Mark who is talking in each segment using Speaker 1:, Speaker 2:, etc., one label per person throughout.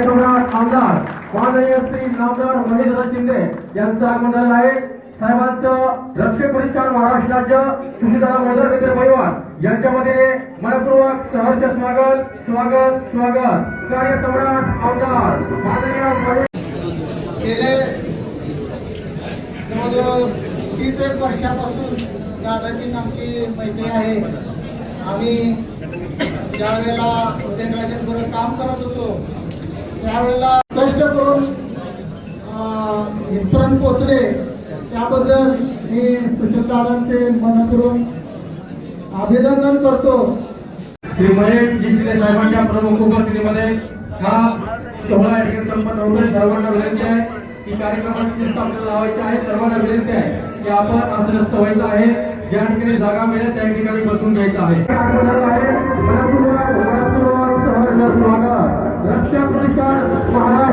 Speaker 1: आमदार माननीय श्री नामदार महेंद्र शिंदे यांचं आगमन झालेलं आहे. साहेबांचं लक्ष परिष्कार महाराष्ट्र राज्य सुशीलदादा मोदर मित्र परिवार यांच्यामध्ये मनपूर्वक सहर्ष स्वागत स्वागत स्वागत. कार्य सम्राट आमदार माननीय
Speaker 2: गेले जवळजवळ तीस एक वर्षापासून दादाची आमची मैत्री आहे. आम्ही ज्या वेळेला उदयनराजांबरोबर काम करत होतो त्यावेळेला कष्ट करून इथपर्यंत पोहोचले. त्याबद्दल मी सुशील दादांचे मनपूर्वक अभिनंदन करतो.
Speaker 1: श्री महेश जी शिंदे साहेबांच्या प्रमुख उपस्थितीमध्ये हा सोहळा या ठिकाणी संपन्न होतोय सर्वांना विनंती आहे की कार्यक्रमाची शिस्त आपल्याला लावायची आहे. सर्वांना विनंती आहे की आपण अस्वस्थ व्हायचं आहे. ज्या ठिकाणी जागा मिळेल त्या ठिकाणी बसून घ्यायचं आहे. मनपूर्वक, मनपूर्वक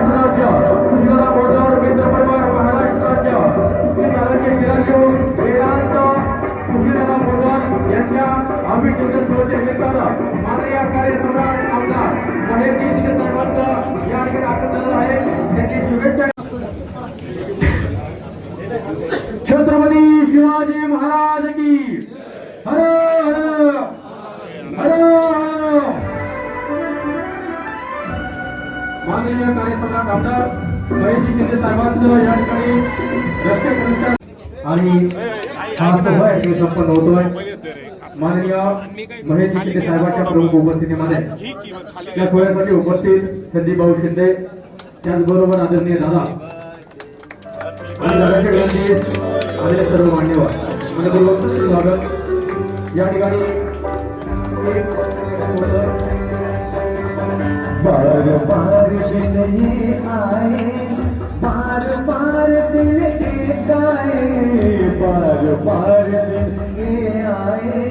Speaker 1: माननीय कार्यक्रमात आमदार महेशजी शिंदे साहेबांचं या ठिकाणी रक्षक प्रतिष्ठान आणि हा सोहळा या संपन्न होतोय माननीय महेश शिंदे साहेबांच्या प्रमुख उपस्थितीमध्ये या सोहळ्यासाठी उपस्थित संदीप भाऊ शिंदे त्याचबरोबर आदरणीय दादा आणि दादाच्या विनंती आलेले सर्व मान्यवर. मनपूर्वक स्वागत. या ठिकाणी
Speaker 3: बार बार दिल ये आए बार बार दिल एक आए बार बार दिल ये आए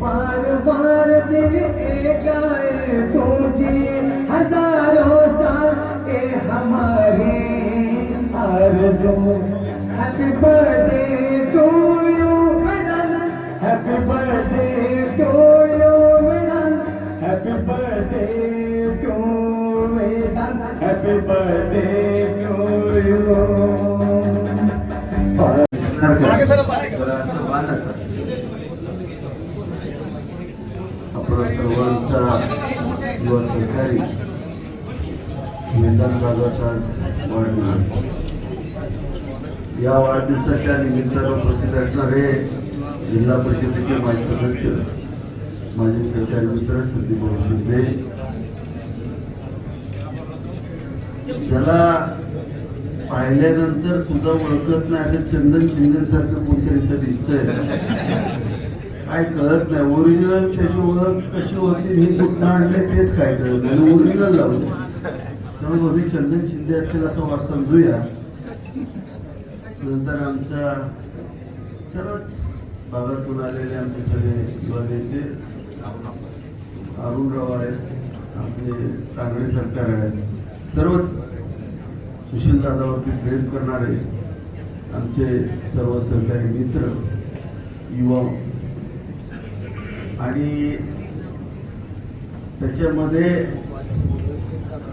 Speaker 3: बार बार दिल एक आए तुझे हजारों साल ए हमारे आरज़ू हैप्पी बर्थडे टू
Speaker 4: आपला सर्वांचा युवा सरकारी मैदान दादाचा आज वाढदिवस या वाढदिवसाच्या निमित्तानं उपस्थित असणारे जिल्हा परिषदेचे माजी सदस्य माजी सहकारी मित्र संदीप भाऊ शिंदे त्याला पाहिल्यानंतर सुद्धा ओळखत नाही असं चंदन शिंदे सारखं कोणतरी इथं दिसतंय. काय कळत नाही. ओरिजिनल त्याची ओळख कशी होती ही कुठं आणले तेच काय कळत नाही. ओरिजिनल लावलं त्यामुळे बहुतेक चंदन शिंदे असतील असं वाट समजूया. नंतर आमच्या सर्वच भागातून आलेले आमचे सगळे नेते अरुणराव आहेत. आपले काँग्रेस सरकार आहेत. सर्वच सुशील दादावरती प्रेम करणारे आमचे सर्व सहकारी मित्र युवा. आणि त्याच्यामध्ये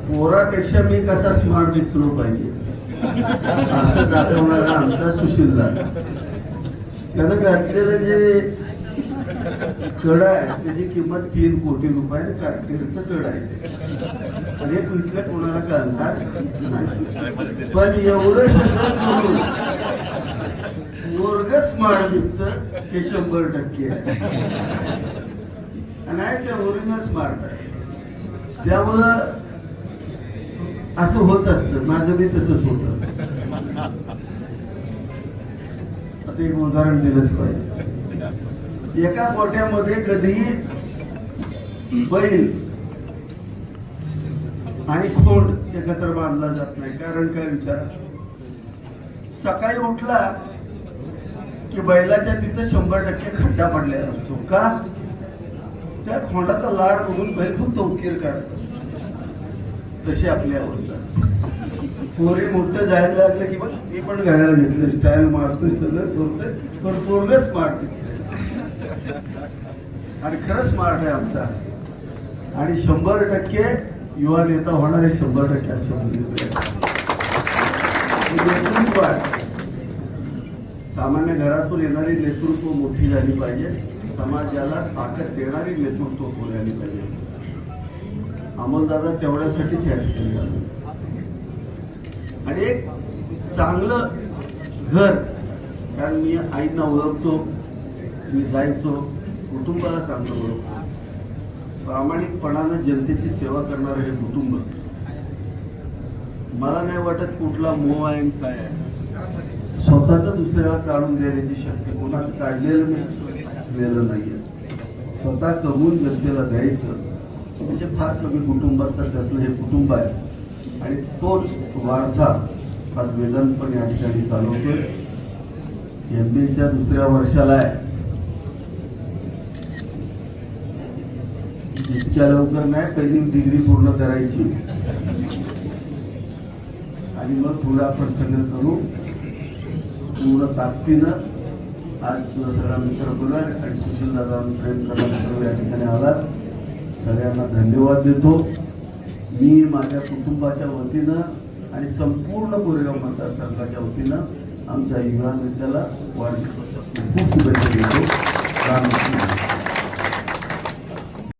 Speaker 4: पोरापेक्षा मी कसा स्मार्ट दिसलो पाहिजे? असं दाखवणारा आमचा सुशील दादा. त्यानं घातलेलं जे चढ आहे. त्याची किंमत तीन कोटी रुपये कार्टिरचं चढ आहे. आणि हे इथल्या कोणाला करणार पण एवढं सगळं वर्गच माळ दिसत हे शंभर टक्के आहे. आणि ते स्मार्ट आहे. त्यामुळं असं होत असतं. माझं बी तसंच होत. आता एक उदाहरण दिलंच पाहिजे. एका गोट्यामध्ये कधीही बैल आणि खोंड एकत्र बांधला जात नाही. कारण काय विचार? सकाळी उठला की बैलाच्या तिथं शंभर टक्के खड्डा पडलेला असतो. का? त्या खोंडाचा लाड बघून बैल फक्त उकीर काढतो तशी आपली अवस्था. पोरी मोठं जायला लागलं की बघ मी पण घड्याला घेतलं. स्टाईल मारतोय सगळं करतोय पण पोरग स्मार्ट आणि खरंच स्मार्ट आहे आमचा. आणि शंभर टक्के युवा नेता होणार आहे शंभर टक्के नेतृत्व आहे. सामान्य घरातून येणारी नेतृत्व मोठी झाली पाहिजे. समाजाला ताकद देणारी नेतृत्व पुढे आली पाहिजे. अमोलदादा तेवढ्यासाठीच या ठिकाणी आणि एक चांगलं घर कारण मी आईंना ओळखतो. मी जायचो कुटुंबाला चांगलं ओळखतो. प्रामाणिकपणानं जनतेची सेवा करणारं हे कुटुंब. मला नाही वाटत कुठला मोह आहे काय आहे. स्वतःच दुसऱ्याला काढून देण्याची शक्ती कोणाचं काढलेलं मी दिलेलं नाहीये. स्वतः कमवून जनतेला द्यायचं म्हणजे फार कमी कुटुंब असतात त्यातलं हे कुटुंब आहे. आणि तोच वारसा आज वेदन पण या ठिकाणी चालवतोय. एम बीच्या दुसऱ्या वर्षाला आहे. इतक्या लवकर नाही पहिली डिग्री पूर्ण करायची. आणि मग थोडा आपण सगळं करू. पूर्ण ताकदीनं आज तुला सगळा मित्र बोला आणि सुशील दादा प्रेम करा सर्व या ठिकाणी आलात. सगळ्यांना धन्यवाद देतो. मी माझ्या कुटुंबाच्या वतीनं आणि संपूर्ण कोरेगाव मतदारसंघाच्या वतीनं आमच्या इस्लाम विद्याला वाढ खूप खूप शुभेच्छा